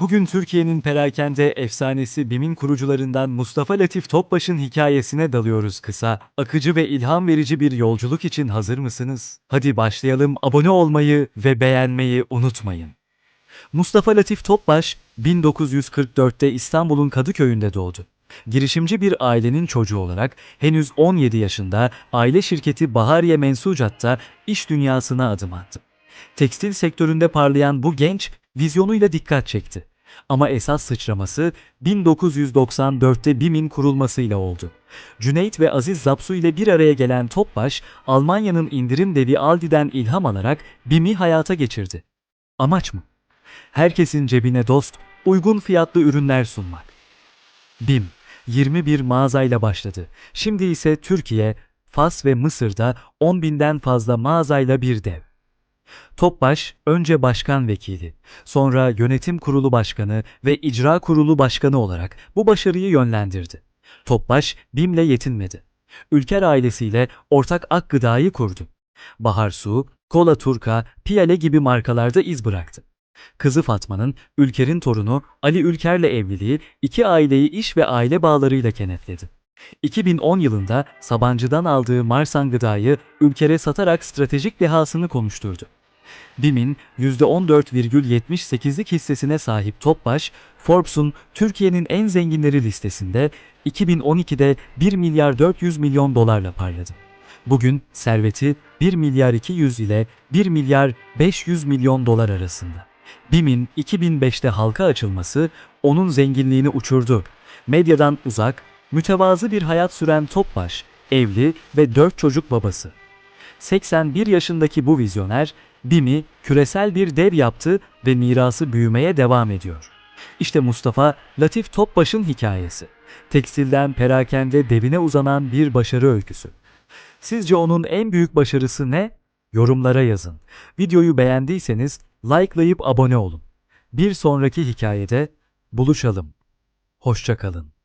Bugün Türkiye'nin perakende efsanesi BİM'in kurucularından Mustafa Latif Topbaş'ın hikayesine dalıyoruz kısa, akıcı ve ilham verici bir yolculuk için hazır mısınız? Hadi başlayalım, abone olmayı ve beğenmeyi unutmayın. Mustafa Latif Topbaş, 1944'te İstanbul'un Kadıköy'ünde doğdu. Girişimci bir ailenin çocuğu olarak henüz 17 yaşında aile şirketi Bahariye Mensucat'ta iş dünyasına adım attı. Tekstil sektöründe parlayan bu genç vizyonuyla dikkat çekti. Ama esas sıçraması 1994'te BİM'in kurulmasıyla oldu. Cüneyt ve Aziz Zapsu ile bir araya gelen Topbaş, Almanya'nın indirim devi Aldi'den ilham alarak BİM'i hayata geçirdi. Amaç mı? Herkesin cebine dost, uygun fiyatlı ürünler sunmak. BİM, 21 mağazayla başladı. Şimdi ise Türkiye, Fas ve Mısır'da 10 binden fazla mağazayla bir dev. Topbaş önce başkan vekili, sonra yönetim kurulu başkanı ve icra kurulu başkanı olarak bu başarıyı yönlendirdi. Topbaş BİM'le yetinmedi. Ülker ailesiyle ortak ak gıdayı kurdu. Bahar Su, Kola Turka, Piyale gibi markalarda iz bıraktı. Kızı Fatma'nın Ülker'in torunu Ali Ülker'le evliliği iki aileyi iş ve aile bağlarıyla kenetledi. 2010 yılında Sabancı'dan aldığı Marsan gıdayı Ülker'e satarak stratejik dehasını konuşturdu. BİM'in %14,78'lik hissesine sahip Topbaş, Forbes'un Türkiye'nin en zenginleri listesinde 2012'de 1 milyar 400 milyon dolarla parladı. Bugün serveti 1 milyar 200 ile 1 milyar 500 milyon dolar arasında. BİM'in 2005'te halka açılması onun zenginliğini uçurdu. Medyadan uzak, mütevazı bir hayat süren Topbaş, evli ve 4 çocuk babası. 81 yaşındaki bu vizyoner, BİM'i küresel bir dev yaptı ve mirası büyümeye devam ediyor. İşte Mustafa Latif Topbaş'ın hikayesi. Tekstilden perakende devine uzanan bir başarı öyküsü. Sizce onun en büyük başarısı ne? Yorumlara yazın. Videoyu beğendiyseniz likelayıp abone olun. Bir sonraki hikayede buluşalım. Hoşçakalın.